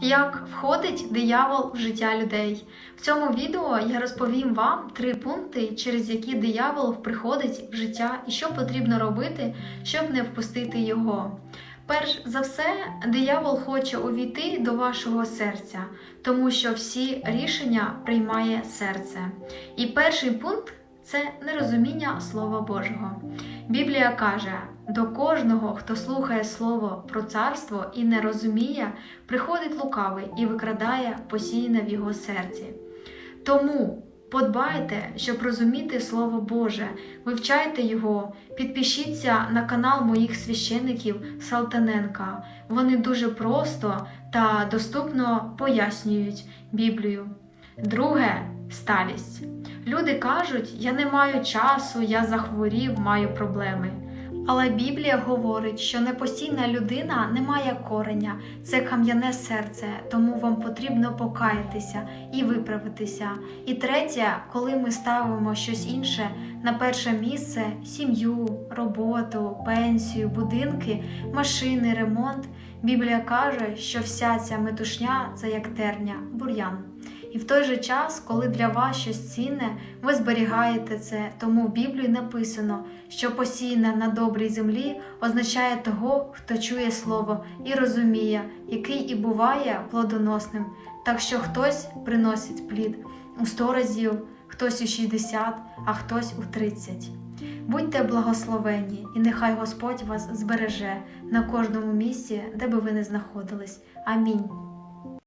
Як входить диявол в життя людей? В цьому відео я розповім вам три пункти, через які диявол приходить в життя і що потрібно робити, щоб не впустити його. Перш за все, диявол хоче увійти до вашого серця, тому що всі рішення приймає серце. І перший пункт це нерозуміння Слова Божого. Біблія каже: до кожного, хто слухає слово про царство і не розуміє, приходить лукавий і викрадає посіяне в його серці. Тому подбайте, щоб розуміти Слово Боже, вивчайте його, підпишіться на канал моїх священиків Салтаненка. Вони дуже просто та доступно пояснюють Біблію. Друге сталість. Люди кажуть, я не маю часу, я захворів, маю проблеми. Але Біблія говорить, що непостійна людина не має кореня, це кам'яне серце, тому вам потрібно покаятися і виправитися. І третє, коли ми ставимо щось інше на перше місце сім'ю, роботу, пенсію, будинки, машини, ремонт. Біблія каже, що вся ця метушня це як терня, бур'ян. І в той же час, коли для вас щось цінне, ви зберігаєте це, тому в Біблії написано, що посіяне на добрій землі означає того, хто чує слово і розуміє, який і буває плодоносним. Так що хтось приносить плід у 100 разів, хтось у 60, а хтось у 30. Будьте благословені, і нехай Господь вас збереже на кожному місці, де би ви не знаходились. Амінь.